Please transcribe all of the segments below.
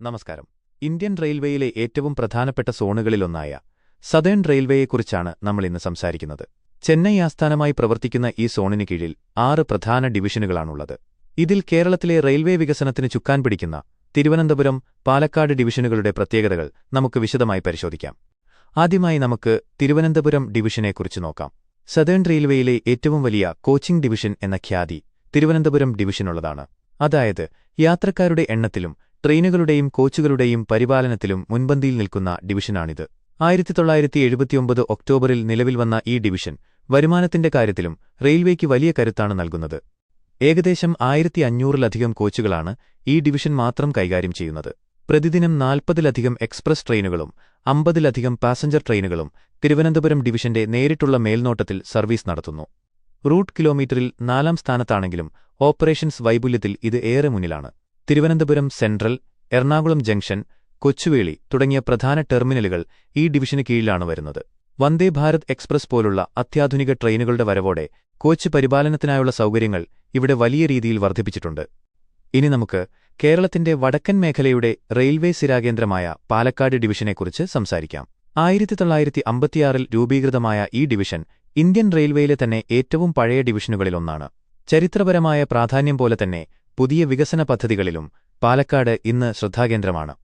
നമസ്കാരം. ഇന്ത്യൻ റെയിൽവേയിലെ ഏറ്റവും പ്രധാനപ്പെട്ട സോണുകളിലൊന്നായ സദേൺ റെയിൽവേയെക്കുറിച്ചാണ് നമ്മൾ ഇന്ന് സംസാരിക്കുന്നത്. ചെന്നൈ ആസ്ഥാനമായി പ്രവർത്തിക്കുന്ന ഈ സോണിന് കീഴിൽ ആറ് പ്രധാന ഡിവിഷനുകളാണുള്ളത്. ഇതിൽ കേരളത്തിലെ റെയിൽവേ വികസനത്തിന് ചുക്കാൻ പിടിക്കുന്ന തിരുവനന്തപുരം പാലക്കാട് ഡിവിഷനുകളുടെ പ്രത്യേകതകൾ നമുക്ക് വിശദമായി പരിശോധിക്കാം. ആദ്യമായി നമുക്ക് തിരുവനന്തപുരം ഡിവിഷനെക്കുറിച്ച് നോക്കാം. സദേൺ റെയിൽവേയിലെ ഏറ്റവും വലിയ കോച്ചിംഗ് ഡിവിഷൻ എന്ന ഖ്യാതി തിരുവനന്തപുരം ഡിവിഷനുള്ളതാണ്. അതായത് യാത്രക്കാരുടെ എണ്ണത്തിലും ട്രെയിനുകളുടെയും കോച്ചുകളുടെയും പരിപാലനത്തിലും മുൻപന്തിയിൽ നിൽക്കുന്ന ഡിവിഷനാണിത്. ആയിരത്തി തൊള്ളായിരത്തി എഴുപത്തിയൊമ്പത് ഒക്ടോബറിൽ നിലവിൽ വന്ന ഈ ഡിവിഷൻ വരുമാനത്തിന്റെ കാര്യത്തിലും റെയിൽവേക്ക് വലിയ കരുത്താണ് നൽകുന്നത്. ഏകദേശം ആയിരത്തി അഞ്ഞൂറിലധികം കോച്ചുകളാണ് ഈ ഡിവിഷൻ മാത്രം കൈകാര്യം ചെയ്യുന്നത്. പ്രതിദിനം നാൽപ്പതിലധികം എക്സ്പ്രസ് ട്രെയിനുകളും അമ്പതിലധികം പാസഞ്ചർ ട്രെയിനുകളും തിരുവനന്തപുരം ഡിവിഷന്റെ നേരിട്ടുള്ള മേൽനോട്ടത്തിൽ സർവീസ് നടത്തുന്നു. റൂട്ട് കിലോമീറ്ററിൽ നാലാം സ്ഥാനത്താണെങ്കിലും ഓപ്പറേഷൻസ് വൈപുല്യത്തിൽ ഇത് ഏറെ മുന്നിലാണ്. തിരുവനന്തപുരം സെൻട്രൽ എറണാകുളം ജംഗ്ഷൻ കൊച്ചുവേളി തുടങ്ങിയ പ്രധാന ടെർമിനലുകൾ ഈ ഡിവിഷന് കീഴിലാണ് വരുന്നത്. വന്ദേ ഭാരത് എക്സ്പ്രസ് പോലുള്ള അത്യാധുനിക ട്രെയിനുകളുടെ വരവോടെ കോച്ച് പരിപാലനത്തിനായുള്ള സൗകര്യങ്ങൾ ഇവിടെ വലിയ രീതിയിൽ വർദ്ധിപ്പിച്ചിട്ടുണ്ട്. ഇനി നമുക്ക് കേരളത്തിന്റെ വടക്കൻ മേഖലയുടെ റെയിൽവേ സിരാകേന്ദ്രമായ പാലക്കാട് ഡിവിഷനെക്കുറിച്ച് സംസാരിക്കാം. ആയിരത്തി തൊള്ളായിരത്തി അമ്പത്തിയാറിൽ രൂപീകൃതമായ ഈ ഡിവിഷൻ ഇന്ത്യൻ റെയിൽവേയിലെ തന്നെ ഏറ്റവും പഴയ ഡിവിഷനുകളിലൊന്നാണ് ചരിത്രപരമായ പ്രാധാന്യം പോലെ തന്നെ പുതിയ വികസന പദ്ധതികളിലും പാലക്കാട് ഇന്ന് ശ്രദ്ധാകേന്ദ്രമാണ്.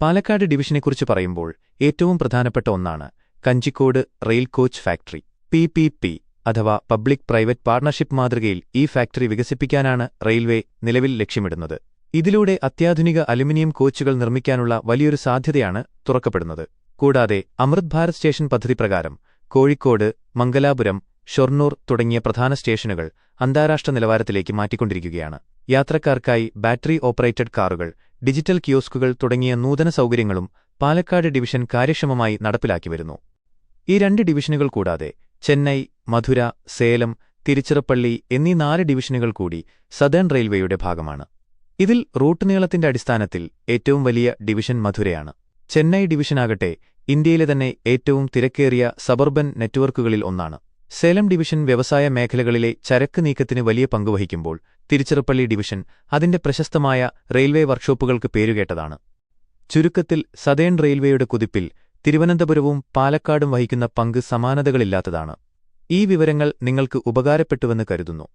പാലക്കാട് ഡിവിഷനെക്കുറിച്ച് പറയുമ്പോൾ ഏറ്റവും പ്രധാനപ്പെട്ട ഒന്നാണ് Kanjikode rail coach factory. P P P അഥവാ പബ്ലിക് പ്രൈവറ്റ് പാർട്ണർഷിപ്പ് മാതൃകയിൽ ഈ ഫാക്ടറി വികസിപ്പിക്കാനാണ് റെയിൽവേ നിലവിൽ ലക്ഷ്യമിടുന്നത്. ഇതിലൂടെ അത്യാധുനിക അലുമിനിയം കോച്ചുകൾ നിർമ്മിക്കാനുള്ള വലിയൊരു സാധ്യതയാണ് തുറക്കപ്പെടുന്നത്. കൂടാതെ അമൃത് ഭാരത് സ്റ്റേഷൻ പദ്ധതി പ്രകാരം കോഴിക്കോട് മംഗലാപുരം ഷൊർണൂർ തുടങ്ങിയ പ്രധാന സ്റ്റേഷനുകൾ അന്താരാഷ്ട്ര നിലവാരത്തിലേക്ക് മാറ്റിക്കൊണ്ടിരിക്കുകയാണ്. യാത്രക്കാർക്കായി ബാറ്ററി ഓപ്പറേറ്റഡ് കാറുകൾ ഡിജിറ്റൽ കിയോസ്കുകൾ തുടങ്ങിയ നൂതന സൗകര്യങ്ങളും പാലക്കാട് ഡിവിഷൻ കാര്യക്ഷമമായി നടപ്പിലാക്കി വരുന്നു. ഈ രണ്ട് ഡിവിഷനുകൾ കൂടാതെ ചെന്നൈ മധുര സേലം തിരുച്ചിറപ്പള്ളി എന്നീ നാല് ഡിവിഷനുകൾ കൂടി സദേൺ റെയിൽവേയുടെ ഭാഗമാണ്. ഇതിൽ റൂട്ട് നീളത്തിന്റെ അടിസ്ഥാനത്തിൽ ഏറ്റവും വലിയ ഡിവിഷൻ മധുരയാണ്. ചെന്നൈ ഡിവിഷനാകട്ടെ ഇന്ത്യയിലെ തന്നെ ഏറ്റവും തിരക്കേറിയ സബർബൻ നെറ്റ്വർക്കുകളിൽ ഒന്നാണ്. സേലം ഡിവിഷൻ വ്യവസായ മേഖലകളിലെ ചരക്ക് നീക്കത്തിന് വലിയ പങ്കുവഹിക്കുമ്പോൾ തിരുച്ചിറപ്പള്ളി ഡിവിഷൻ അതിന്റെ പ്രശസ്തമായ റെയിൽവേ വർക്ക്ഷോപ്പുകൾക്ക് പേരുകേട്ടതാണ്. ചുരുക്കത്തിൽ സതേൺ റെയിൽവേയുടെ കുതിപ്പിൽ തിരുവനന്തപുരവും പാലക്കാടും വഹിക്കുന്ന പങ്ക് സമാനതകളില്ലാത്തതാണ്. ഈ വിവരങ്ങൾ നിങ്ങൾക്ക് ഉപകാരപ്പെട്ടുവെന്ന് കരുതുന്നു.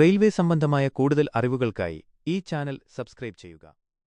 റെയിൽവേ സംബന്ധമായ കൂടുതൽ അറിവുകൾക്കായി ഈ ചാനൽ സബ്സ്ക്രൈബ് ചെയ്യുക.